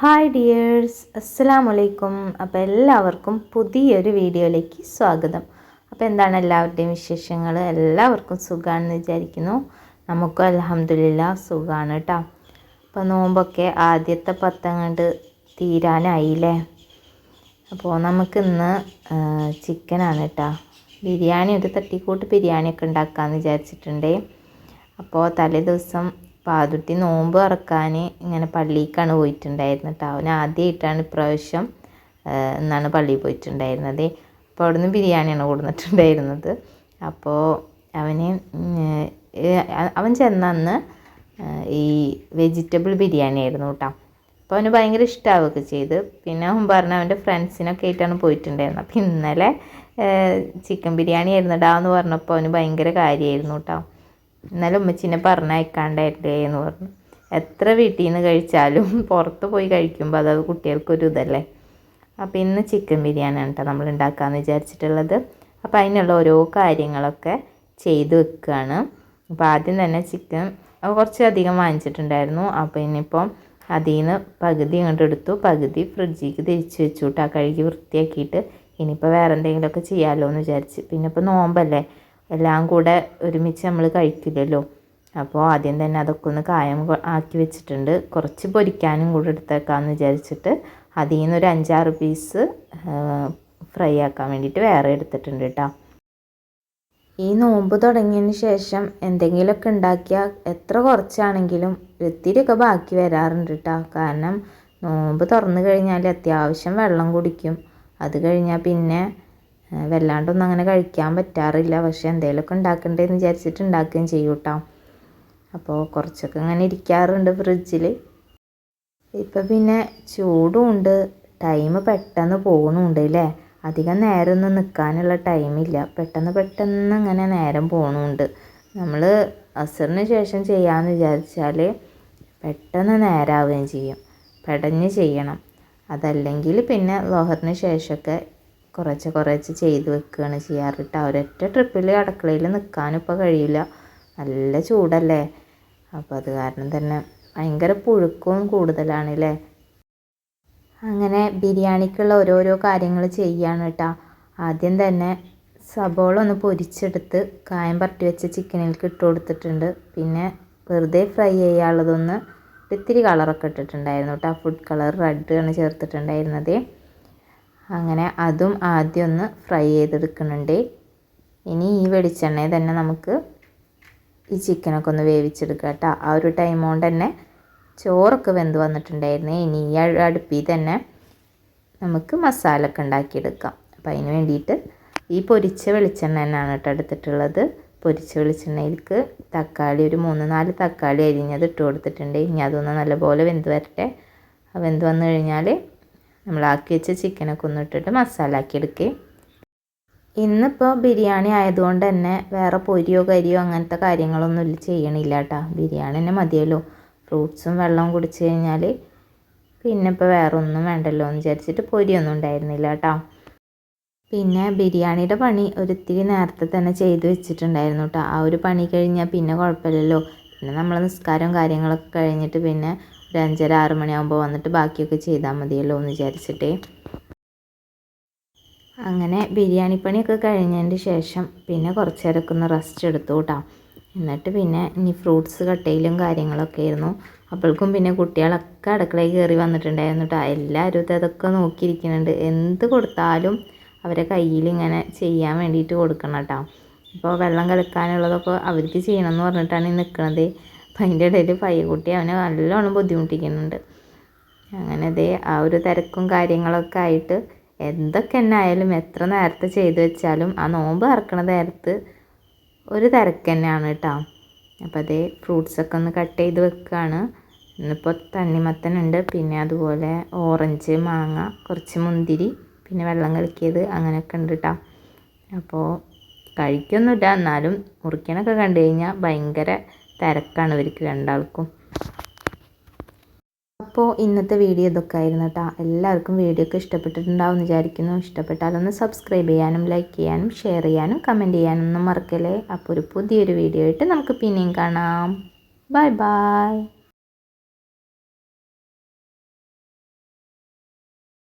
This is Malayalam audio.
ഹായ് ഡിയേഴ്സ് അസ്സലാമു വലൈക്കും അപ്പോൾ എല്ലാവർക്കും പുതിയൊരു വീഡിയോയിലേക്ക് സ്വാഗതം. അപ്പോൾ എന്താണ് എല്ലാവരുടെയും വിശേഷങ്ങൾ എല്ലാവർക്കും സുഖമാണെന്ന് വിചാരിക്കുന്നു. നമുക്കും അലഹമില്ല സുഖമാണ് കേട്ടോ അപ്പോൾ നോമ്പൊക്കെ ആദ്യത്തെ പത്തങ്ങണ്ട് തീരാനായില്ലേ? അപ്പോൾ നമുക്കിന്ന് ചിക്കനാണ് കേട്ടോ ബിരിയാണി ഒരു തട്ടിക്കൂട്ട് ബിരിയാണിയൊക്കെ ഉണ്ടാക്കാമെന്ന് വിചാരിച്ചിട്ടുണ്ടേ. അപ്പോൾ തലേ ദിവസം പാതുട്ടി നോമ്പ് തുറക്കാൻ ഇങ്ങനെ പള്ളിക്കാണ് പോയിട്ടുണ്ടായിരുന്നത് കേട്ടോ. അവൻ ആദ്യമായിട്ടാണ് ഇപ്രാവശ്യം എന്നാണ് പള്ളിയിൽ പോയിട്ടുണ്ടായിരുന്നത്. അപ്പോൾ അവിടെ നിന്ന് ബിരിയാണിയാണ് കൊടുത്തിട്ടുണ്ടായിരുന്നത് അപ്പോൾ അവന് അവൻ ചെന്നന്ന് ഈ വെജിറ്റബിൾ ബിരിയാണി ആയിരുന്നു കേട്ടോ. അപ്പോൾ അവന് ഭയങ്കര ഇഷ്ടമാവുകയൊക്കെ ചെയ്ത്. പിന്നെ അവൻ പറഞ്ഞ അവന്റെ ഫ്രണ്ട്സിനൊക്കെ ആയിട്ടാണ് പോയിട്ടുണ്ടായിരുന്നത്. അപ്പോൾ ഇന്നലെ ചിക്കൻ ബിരിയാണി ആയിരുന്നു ഇടാന്ന് പറഞ്ഞപ്പോൾ അവന് ഭയങ്കര കാര്യമായിരുന്നു കേട്ടോ. എന്നാലും ഉമ്മച്ചിനെ പറഞ്ഞയക്കാണ്ടായിട്ടേ എന്ന് പറഞ്ഞു. എത്ര വീട്ടിൽ നിന്ന് കഴിച്ചാലും പുറത്ത് പോയി കഴിക്കുമ്പോൾ അത് കുട്ടികൾക്കൊരു ഇതല്ലേ അപ്പോൾ ഇന്ന് ചിക്കൻ ബിരിയാണിയാണ് കേട്ടോ നമ്മൾ ഉണ്ടാക്കാമെന്ന് വിചാരിച്ചിട്ടുള്ളത്. അപ്പോൾ അതിനുള്ള ഓരോ കാര്യങ്ങളൊക്കെ ചെയ്ത് വെക്കുകയാണ് അപ്പോൾ ആദ്യം തന്നെ ചിക്കൻ കുറച്ച് അധികം വാങ്ങിച്ചിട്ടുണ്ടായിരുന്നു. അപ്പോൾ ഇനിയിപ്പം അതിൽ നിന്ന് പകുതി ഇങ്ങോട്ട് എടുത്തു. പകുതി ഫ്രിഡ്ജിലേക്ക് തിരിച്ച് വെച്ചു കഴുകി വൃത്തിയാക്കിയിട്ട് ഇനിയിപ്പോൾ വേറെ എന്തെങ്കിലുമൊക്കെ ചെയ്യാമല്ലോ എന്ന് വിചാരിച്ച്. പിന്നെ ഇപ്പോൾ നോമ്പല്ലേ? എല്ലാം കൂടെ ഒരുമിച്ച് നമ്മൾ കഴിക്കില്ലല്ലോ. അപ്പോൾ ആദ്യം തന്നെ അതൊക്കെ ഒന്ന് കായം ആക്കി വെച്ചിട്ടുണ്ട്. കുറച്ച് പൊരിക്കാനും കൂടെ എടുത്തേക്കാമെന്ന് വിചാരിച്ചിട്ട് അതിൽ നിന്ന് ഒരു അഞ്ചാറ് പീസ് ഫ്രൈ ആക്കാൻ വേണ്ടിയിട്ട് വേറെ എടുത്തിട്ടുണ്ട് കേട്ടോ. ഈ നോമ്പ് തുടങ്ങിയതിന് ശേഷം എന്തെങ്കിലുമൊക്കെ ഉണ്ടാക്കിയാൽ എത്ര കുറച്ചാണെങ്കിലും ഒത്തിരിയൊക്കെ ബാക്കി വരാറുണ്ട് കേട്ടോ. കാരണം നോമ്പ് തുറന്നു കഴിഞ്ഞാൽ അത്യാവശ്യം വെള്ളം കുടിക്കും. അത് കഴിഞ്ഞാൽ പിന്നെ വല്ലാണ്ടൊന്നും അങ്ങനെ കഴിക്കാൻ പറ്റാറില്ല. പക്ഷേ എന്തെങ്കിലുമൊക്കെ ഉണ്ടാക്കണ്ടേന്ന് വിചാരിച്ചിട്ട് ഉണ്ടാക്കുകയും ചെയ്യും കേട്ടോ അപ്പോൾ കുറച്ചൊക്കെ അങ്ങനെ ഇരിക്കാറുണ്ട് ഫ്രിഡ്ജിൽ ഇപ്പം പിന്നെ ചൂടും ഉണ്ട് ടൈം പെട്ടെന്ന് പോകണുണ്ട് അല്ലേ അധികം നേരമൊന്നും നിൽക്കാനുള്ള ടൈമില്ല പെട്ടെന്ന് പെട്ടെന്ന് അങ്ങനെ നേരം പോകണുണ്ട് നമ്മൾ അസറിന് ശേഷം ചെയ്യാമെന്ന് വിചാരിച്ചാൽ പെട്ടെന്ന് നേരാവുകയും ചെയ്യും. പെടഞ്ഞ് ചെയ്യണം. അതല്ലെങ്കിൽ പിന്നെ ലോഹറിന് ശേഷമൊക്കെ കുറച്ച് കുറച്ച് ചെയ്ത് വെക്കുകയാണ് ചെയ്യാറ് കേട്ടോ ഒരൊറ്റ ട്രിപ്പിൽ അടുക്കളയിൽ നിൽക്കാനും ഇപ്പോൾ കഴിയില്ല നല്ല ചൂടല്ലേ? അപ്പോൾ അത് കാരണം തന്നെ ഭയങ്കര പുഴുക്കവും കൂടുതലാണ് അല്ലേ അങ്ങനെ ബിരിയാണിക്കുള്ള ഓരോരോ കാര്യങ്ങൾ ചെയ്യാണ് കേട്ടോ ആദ്യം തന്നെ സബോള ഒന്ന് പൊരിച്ചെടുത്ത് കായം പരട്ടി വെച്ച ചിക്കനിലേക്ക് ഇട്ട് കൊടുത്തിട്ടുണ്ട്. പിന്നെ വെറുതെ ഫ്രൈ ചെയ്യാനുള്ളതൊന്ന് ഇത്തിരി കളറൊക്കെ ഇട്ടിട്ടുണ്ടായിരുന്നു കേട്ടോ ഫുഡ് കളർ റെഡ് ആണ് ചേർത്തിട്ടുണ്ടായിരുന്നത്. അങ്ങനെ അതും ആദ്യം ഒന്ന് ഫ്രൈ ചെയ്തെടുക്കുന്നുണ്ട്. ഇനി ഈ വെളിച്ചെണ്ണയിൽ തന്നെ നമുക്ക് ഈ ചിക്കനൊക്കെ ഒന്ന് വേവിച്ചെടുക്കുക കേട്ടോ. ആ ഒരു ടൈം കൊണ്ട് തന്നെ ചോറൊക്കെ വെന്ത് വന്നിട്ടുണ്ടായിരുന്നു. ഇനി ഈ അടുപ്പിൽ തന്നെ നമുക്ക് മസാല ഒക്കെ ഉണ്ടാക്കിയെടുക്കാം. അപ്പം അതിന് വേണ്ടിയിട്ട് ഈ പൊരിച്ച വെളിച്ചെണ്ണ തന്നെയാണ് കേട്ടോ എടുത്തിട്ടുള്ളത്. പൊരിച്ച വെളിച്ചെണ്ണയിലേക്ക് തക്കാളി ഒരു മൂന്ന് നാല് തക്കാളി അരിഞ്ഞത് ഇട്ട് കൊടുത്തിട്ടുണ്ട്. ഇനി അതൊന്ന് നല്ലപോലെ വെന്ത് വരട്ടെ. വെന്ത് വന്നു കഴിഞ്ഞാൽ നമ്മൾ ആക്കി വെച്ച ചിക്കനൊക്കെ ഒന്ന് ഇട്ടിട്ട് മസാല ആക്കി എടുക്കുക ഇന്നിപ്പോൾ ബിരിയാണി ആയതുകൊണ്ട് തന്നെ വേറെ പൊരിയോ കരിയോ അങ്ങനത്തെ കാര്യങ്ങളൊന്നും ചെയ്യണില്ല കേട്ടോ. ബിരിയാണി തന്നെ മതിയല്ലോ. ഫ്രൂട്ട്സും വെള്ളവും കുടിച്ച് കഴിഞ്ഞാൽ പിന്നെ ഇപ്പോൾ വേറെ ഒന്നും വേണ്ടല്ലോ എന്ന് വിചാരിച്ചിട്ട് പൊരിയൊന്നും ഉണ്ടായിരുന്നില്ല കേട്ടോ. പിന്നെ ബിരിയാണിയുടെ പണി ഒരിത്തിരി നേരത്തെ തന്നെ ചെയ്ത് വെച്ചിട്ടുണ്ടായിരുന്നു കേട്ടോ. ആ ഒരു പണി കഴിഞ്ഞാൽ പിന്നെ കുഴപ്പമില്ലല്ലോ. പിന്നെ നമ്മൾ നിസ്കാരവും കാര്യങ്ങളൊക്കെ കഴിഞ്ഞിട്ട് പിന്നെ ഒരു അഞ്ചര ആറ് മണിയാകുമ്പോൾ വന്നിട്ട് ബാക്കിയൊക്കെ ചെയ്താൽ മതിയല്ലോ എന്ന് വിചാരിച്ചിട്ടേ. അങ്ങനെ ബിരിയാണി പണിയൊക്കെ കഴിഞ്ഞതിന് ശേഷം പിന്നെ കുറച്ച് നേരമൊക്കെ റെസ്റ്റ് എടുത്തു കേട്ടോ എന്നിട്ട് പിന്നെ ഇനി ഫ്രൂട്ട്സ് കട്ടയിലും കാര്യങ്ങളൊക്കെ ആയിരുന്നു. അപ്പോഴേക്കും പിന്നെ കുട്ടികളൊക്കെ അടുക്കളയിൽ കയറി വന്നിട്ടുണ്ടായിരുന്നു കേട്ടോ എല്ലാവരും അതൊക്കെ നോക്കിയിരിക്കുന്നുണ്ട്. എന്ത് കൊടുത്താലും അവരെ കയ്യിൽ ഇങ്ങനെ ചെയ്യാൻ വേണ്ടിയിട്ട് കൊടുക്കണം കേട്ടോ ഇപ്പോൾ വെള്ളം കലക്കാനുള്ളതൊക്കെ അവർക്ക് ചെയ്യണമെന്ന് പറഞ്ഞിട്ടാണ് ഈ നിൽക്കുന്നത് അപ്പം അതിന്റെ ഇടയിൽ പയ്യക്കുട്ടി അവനെ നല്ലോണം ബുദ്ധിമുട്ടിക്കുന്നുണ്ട്. അങ്ങനെ അതേ ആ ഒരു തിരക്കും കാര്യങ്ങളൊക്കെ ആയിട്ട് എന്തൊക്കെ തന്നെ ആയാലും എത്ര നേരത്തെ ചെയ്തു വെച്ചാലും ആ നോമ്പ് ഇറക്കണ നേരത്ത് ഒരു തിരക്ക് തന്നെയാണ് കേട്ടോ. അപ്പോൾ അതേ ഫ്രൂട്ട്സൊക്കെ ഒന്ന് കട്ട് ചെയ്ത് വെക്കുകയാണ് ഇന്നിപ്പോൾ തണ്ണിമത്തനുണ്ട് പിന്നെ അതുപോലെ ഓറഞ്ച് മാങ്ങ കുറച്ച് മുന്തിരി പിന്നെ വെള്ളം കലക്കിയത് അങ്ങനെയൊക്കെ ഉണ്ട് കേട്ടോ. അപ്പോൾ കഴിക്കൊന്നുമില്ല എന്നാലും മുറിക്കാനൊക്കെ കണ്ടു കഴിഞ്ഞാൽ ഭയങ്കര തിരക്കാണ് ഇവർക്ക് രണ്ടാൾക്കും. അപ്പോൾ ഇന്നത്തെ വീഡിയോ ഇതൊക്കെ ആയിരുന്നു കേട്ടോ. എല്ലാവർക്കും വീഡിയോ ഒക്കെ ഇഷ്ടപ്പെട്ടിട്ടുണ്ടാവും വിചാരിക്കുന്നു. ഇഷ്ടപ്പെട്ടാലൊന്ന് സബ്സ്ക്രൈബ് ചെയ്യാനും ലൈക്ക് ചെയ്യാനും ഷെയർ ചെയ്യാനും കമന്റ് ചെയ്യാനും ഒന്നും മറക്കല്ലേ? അപ്പോൾ ഒരു പുതിയൊരു വീഡിയോ ആയിട്ട് നമുക്ക് പിന്നെയും കാണാം. Bye bye